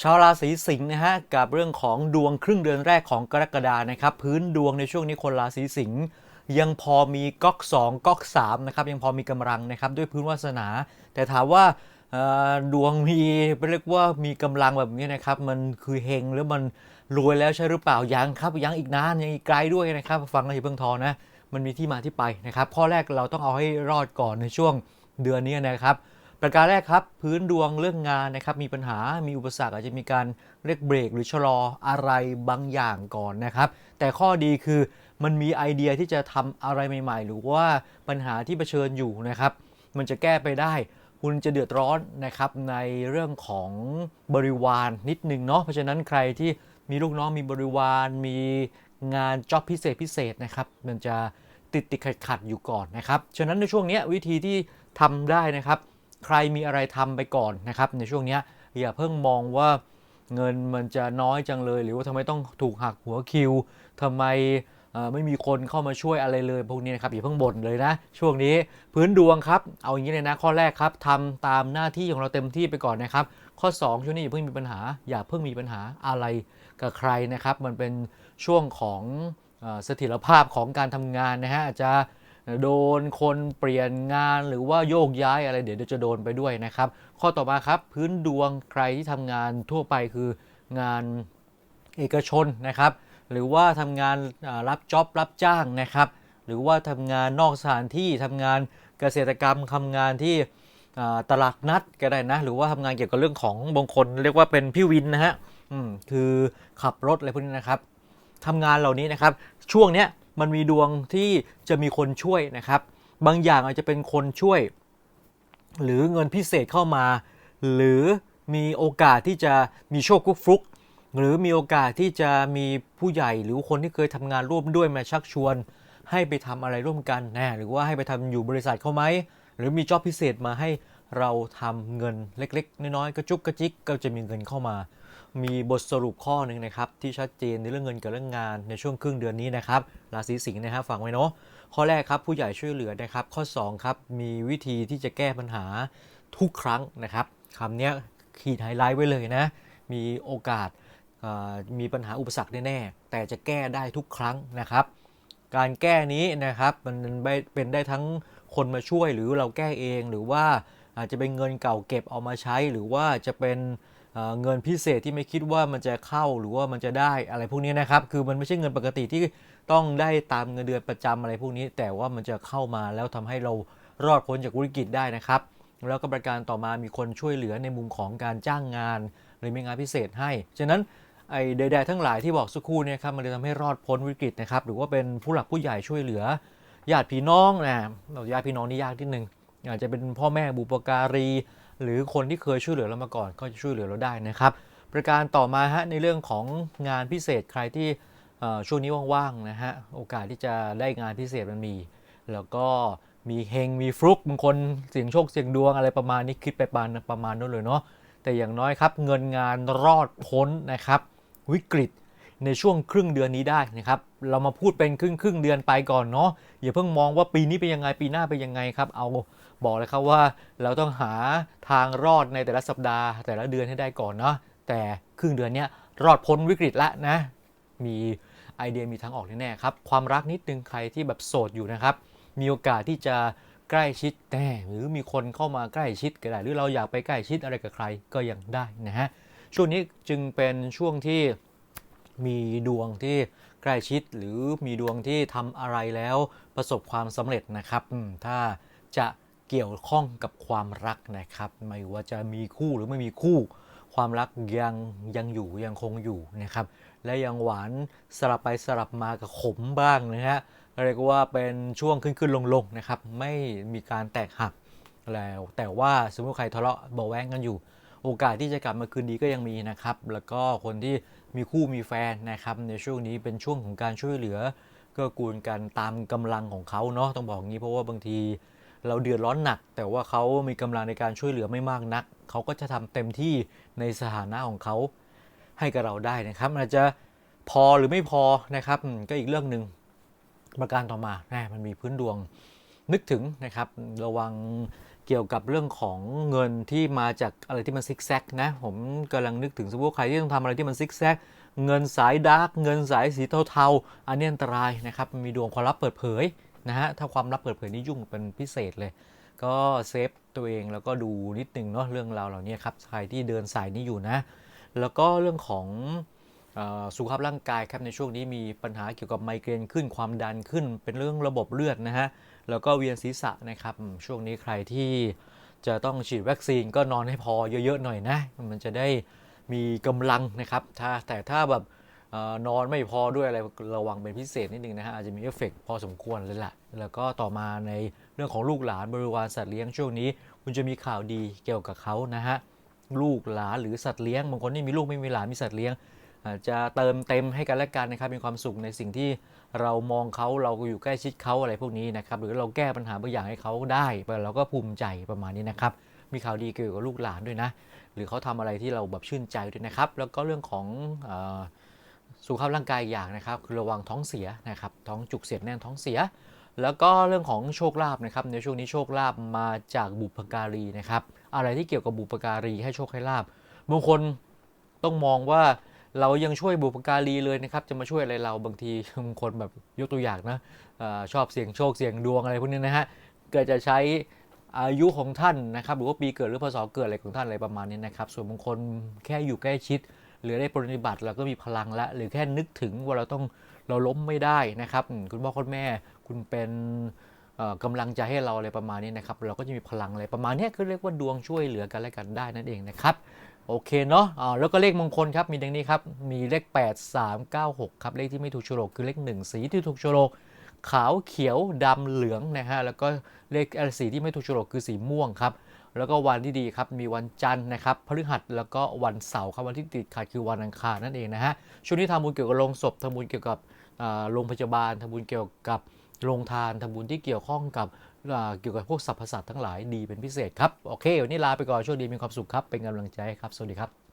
ชาวราศีสิงห์นะฮะกับเรื่องของดวงครึ่งเดือนแรกของกรกฎานะครับพื้นดวงในช่วงนี้คนราศีสิงห์ยังพอมีก๊อก2ก๊อก3นะครับยังพอมีกำลังนะครับด้วยพื้นวาสนา แต่ถามว่าดวงมีเรียกว่ามีกำลังแบบนี้นะครับมันคือเฮงหรือมันรวยแล้วใช่หรือเปล่ายังครับยังอีกนานยังอีกไกลด้วยนะครับฟังแล้วอย่าเพิ่งท้อนะมันมีที่มาที่ไปนะครับข้อแรกเราต้องเอาให้รอดก่อนในช่วงเดือนนี้นะครับ ประการแรกครับ พื้นดวงเรื่องงานนะครับมีปัญหามีอุปสรรคอาจจะมีการเรียกเบรกหรือชะลออะไรบางอย่างก่อนนะครับ แต่ข้อดีคือมันมีไอเดียที่จะทำอะไรใหม่ ๆ หรือว่าปัญหาที่เผชิญอยู่นะครับ มันจะแก้ไปได้ คุณจะเดือดร้อนนะครับในเรื่องของบริวารนิดนึงเนาะเพราะฉะนั้นใครที่มีลูกน้องมีบริวารมีงานจ็อบพิเศษพิเศษนะครับมันจะติดติดขัดขัดอยู่ก่อนนะครับฉะนั้นในช่วงนี้วิธีที่ทำได้นะครับ ใครมีอะไรทำไปก่อนนะครับในช่วงนี้อย่าเพิ่งมองว่าเงินมันจะน้อยจังเลย หรือว่าทำไมต้องถูกหักหัวคิวทำไมไม่มีคนเข้ามาช่วยอะไรเลยพวกนี้นะครับอย่าเพิ่งบ่นเลยนะ ช่วงนี้พื้นดวงครับ เอาอย่างนี้เลยนะข้อแรกครับทำตามหน้าที่ของเราเต็มที่ไปก่อนนะครับ ข้อ 2 ช่วงนี้อย่าเพิ่งมีปัญหา อย่าเพิ่งมีปัญหาอะไรกับใครนะครับ มันเป็นช่วงของเสถียรภาพของการทำงานนะฮะอาจจะ โดนคนเปลี่ยนงานหรือว่าโยกย้ายอะไรเดี๋ยวจะโดนไปด้วยนะครับ ข้อต่อมาครับพื้นดวงใครที่ทำงานทั่วไปคืองานเอกชนนะครับ หรือว่าทำงานรับจ็อบรับจ้างนะครับ หรือว่าทำงานนอกสถานที่ทำงานเกษตรกรรมทำงานที่ตลาดนัดก็ได้นะ หรือว่าทำงานเกี่ยวกับเรื่องของบางคน เรียกว่าเป็นพี่วินนะฮะคือขับรถอะไรพวกนี้นะครับทำงานเหล่านี้นะครับช่วงเนี้ย มันมีดวงที่จะมีคนช่วยนะครับ บางอย่างอาจจะเป็นคนช่วย หรือเงินพิเศษเข้ามา หรือมีโอกาสที่จะมีโชคกุ๊กฟลุก หรือมีโอกาสที่จะมีผู้ใหญ่หรือคนที่เคยทำงานร่วมด้วยมาชักชวน ให้ไปทำอะไรร่วมกันนะหรือว่าให้ไปทำอยู่บริษัทเขาไหมหรือมีจ็อบพิเศษมาให้เราทำเงินเล็ก ๆ น้อยๆกระจุกกระจิกก็จะมีเงินเข้ามา มีบทสรุปข้อหนึ่งนะครับที่ชัดเจนในเรื่องเงินกับเรื่องงานในช่วงครึ่งเดือนนี้นะครับราศีสิงห์นะครับฟังไว้เนาะข้อแรกครับผู้ใหญ่ช่วยเหลือนะครับ ข้อ2ครับมีวิธีที่จะแก้ปัญหาทุกครั้งนะครับคำนี้ขีดไฮไลท์ไว้เลยนะ มีโอกาสมีปัญหาอุปสรรคแน่ๆแต่จะแก้ได้ทุกครั้งนะครับ การแก้นี้นะครับมันเป็นได้ทั้งคนมาช่วยหรือเราแก้เองหรือว่าอาจจะเป็นเงินเก่าเก็บเอามาใช้ หรือว่าจะเป็น เงินพิเศษที่ไม่คิดว่ามันจะเข้าหรือว่ามันจะได้อะไรพวกนี้นะครับ คือมันไม่ใช่เงินปกติที่ต้องได้ตามเงินเดือนประจำอะไรพวกนี้ แต่ว่ามันจะเข้ามาแล้วทำให้เรารอดพ้นจากวิกฤตได้นะครับ แล้วก็ประการต่อมามีคนช่วยเหลือในมุมของการจ้างงาน หรือมีงานพิเศษให้ ฉะนั้นไอ้ใดๆทั้งหลายที่บอกสักครู่เนี่ยครับมันเลยทำให้รอดพ้นวิกฤตนะครับ หรือว่าเป็นผู้หลักผู้ใหญ่ช่วยเหลือญาติพี่น้องนะเราญาติพี่น้องนี่ยากนิดนึง อาจจะเป็นพ่อแม่บุปการี หรือคนที่เคยช่วยเหลือเรามาก่อนก็จะช่วยเหลือเราได้นะครับ ประการต่อมาฮะในเรื่องของงานพิเศษใครที่ช่วงนี้ว่างๆนะฮะโอกาสที่จะได้งานพิเศษมันมี แล้วก็มีเฮงมีฟลุกบางคนเสียงโชคเสียงดวงอะไรประมาณนี้คิดไปประมาณประมาณนั้นเลยเนาะแต่อย่างน้อยครับเงินงานรอดพ้นนะครับวิกฤต ในช่วงครึ่งเดือนนี้ได้นะครับ เรามาพูดเป็นครึ่งครึ่งเดือนไปก่อนเนาะอย่าเพิ่งมองว่าปีนี้เป็นยังไงปีหน้าเป็นยังไงครับ เอาบอกเลยครับว่าเราต้องหาทางรอดในแต่ละสัปดาห์ แต่ละเดือนให้ได้ก่อนเนาะแต่ครึ่งเดือนเนี้ยรอดพ้นวิกฤตแล้วนะ มีไอเดียมีทางออกแน่ๆครับ ความรักนิดนึงใครที่แบบโสดอยู่นะครับ มีโอกาสที่จะใกล้ชิดแน่หรือมีคนเข้ามาใกล้ชิดก็ได้หรือเราอยากไปใกล้ชิดอะไรกับใครก็ยังได้นะฮะช่วงนี้จึงเป็นช่วงที่ มีดวงที่ใกล้ชิดหรือมีดวงที่ทำอะไรแล้วประสบความสำเร็จนะครับ ถ้าจะเกี่ยวข้องกับความรักนะครับ ไม่ว่าจะมีคู่หรือไม่มีคู่ ความรักยังยังอยู่ยังคงอยู่นะครับ และยังหวานสลับไปสลับมากับขมบ้างนะฮะเรียกว่าเป็นช่วงขึ้นขึ้นลงลงๆนะครับ ไม่มีการแตกหักแล้วแต่ว่าสมมติใครทะเลาะเบาแวงกันอยู่ โอกาสที่จะกลับมาคืนดีก็ยังมีนะครับ แล้วก็คนที่ มีคู่มีแฟนนะครับในช่วงนี้เป็นช่วงของการช่วยเหลือเกื้อกูลกันตามกำลังของเขาเนาะต้องบอกงี้เพราะว่าบางทีเราเดือดร้อนหนัก แต่ว่าเขามีกำลังในการช่วยเหลือไม่มากนัก เขาก็จะทำเต็มที่ในสถานะของเขาให้กับเราได้นะครับอาจจะพอหรือไม่พอนะครับก็อีกเรื่องหนึ่งประการต่อมาแหมมันมีพื้นดวงนึกถึงนะครับระวัง เกี่ยวกับเรื่องของเงินที่มาจากอะไรที่มันซิกแซกนะผมกำลังนึกถึงสมมติว่าใครที่ต้องทำอะไรที่มันซิกแซกเงินสายดาร์กเงินสายสีเทาๆอันนี้อันตรายนะครับมีดวงความลับเปิดเผยนะฮะถ้าความลับเปิดเผยนี่ยุ่งเป็นพิเศษเลย ก็เซฟตัวเองแล้วก็ดูนิดนึงเนาะเรื่องราวเหล่านี้ครับใครที่เดินสายนี้อยู่นะ แล้วก็เรื่องของออสุขภาพร่างกายครับในช่วงนี้มีปัญหาเกี่ยวกับไมเกรนขึ้นความดันขึ้นเป็นเรื่องระบบเลือดนะฮะ แล้วก็เวียนศีรษะนะครับ ช่วงนี้ใครที่จะต้องฉีดวัคซีนก็นอนให้พอเยอะๆหน่อยนะ มันจะได้มีกำลังนะครับถ้าแต่ถ้าแบบออนอนไม่พอด้วยอะไรระวังเป็นพิเศษนิดนึงนะฮะอาจจะมีเอฟเฟกต์พอสมควรเลยแหละแล้วก็ต่อมาในเรื่องของลูกหลานบริวารสัตว์เลี้ยงช่วงนี้ คุณจะมีข่าวดีเกี่ยวกับเขานะฮะลูกหลานหรือสัตว์เลี้ยงบางคนนี่มีลูกไม่มีหลานมีสัตว์เลี้ยง อาจจะเติมเต็มให้กันและกันนะครับมีความสุขในสิ่งที่เรามองเขาเราอยู่ใกล้ชิดเขาอะไรพวกนี้นะครับหรือเราแก้ปัญหาบางอย่างให้เขาได้เราก็ภูมิใจประมาณนี้นะครับมีข่าวดีเกี่ยวกับลูกหลานด้วยนะ หรือเขาทำอะไรที่เราแบบชื่นใจด้วยนะครับ แล้วก็เรื่องของอสุขภาพร่างกายอย่างนะครับคือระวังท้องเสียนะครับท้องจุกเสียดแน่นท้องเสีย แล้วก็เรื่องของโชคลาภนะครับในช่วงนี้โชคลาภมาจากบุพการีนะครับอะไรที่เกี่ยวกับบุพการีให้โชคให้ลาบบางคนต้องมองว่า เรายังช่วยบุพการีเลยนะครับ จะมาช่วยอะไรเราบางทีบางคนแบบยกตัวอย่างนะอชอบเสี่ยงโชคเสี่ยงดวงอะไรพวกนี้นะฮะเก็จะใช้อายุของท่านนะครับ หรือว่าปีเกิดหรือพศเกิดอะไรของท่านอะไรประมาณนี้นะครับ ส่วนบางคนแค่อยู่ใกล้ชิด หรือได้ปฏิบัติเราก็มีพลังละหรือแค่นึกถึงว่าเราต้องเราล้มไม่ได้นะครับ คุณพ่อคุณแม่คุณเป็นเอ่อกำลังใจให้เราอะไรประมาณนี้นะครับ เราก็จะมีพลังอะไรประมาณนี้คือเรียกว่าดวงช่วยเหลือกันและกันได้นั่นเองนะครับ โอเคเนาะอ่าแล้วก็เลขมงคลครับ มีดังนี้ครับ มีเลข 8 3 9 6 ครับ เลขที่ไม่ถูกโฉลกคือเลข 1 สีที่ถูกโฉลกขาวเขียวดำเหลืองนะฮะ แล้วก็เลขสีที่ไม่ถูกโฉลกคือสีม่วงครับ แล้วก็วันที่ดีครับ มีวันจันทร์นะครับพฤหัสแล้วก็วันเสาร์ครับ วันที่ติดขัดคือวันอังคารนั่นเองนะฮะ ช่วงนี้ทำบุญเกี่ยวกับโรงศพทำบุญเกี่ยวกับอ่าโรงพยาบาลทำบุญเกี่ยวกับโรงทานทำบุญที่เกี่ยวข้องกับ เกี่ยวกับพวกสรรพสัตว์ทั้งหลายดีเป็นพิเศษครับ โอเค วันนี้ลาไปก่อนโชคดีมีความสุขครับ เป็นกำลังใจครับ สวัสดีครับ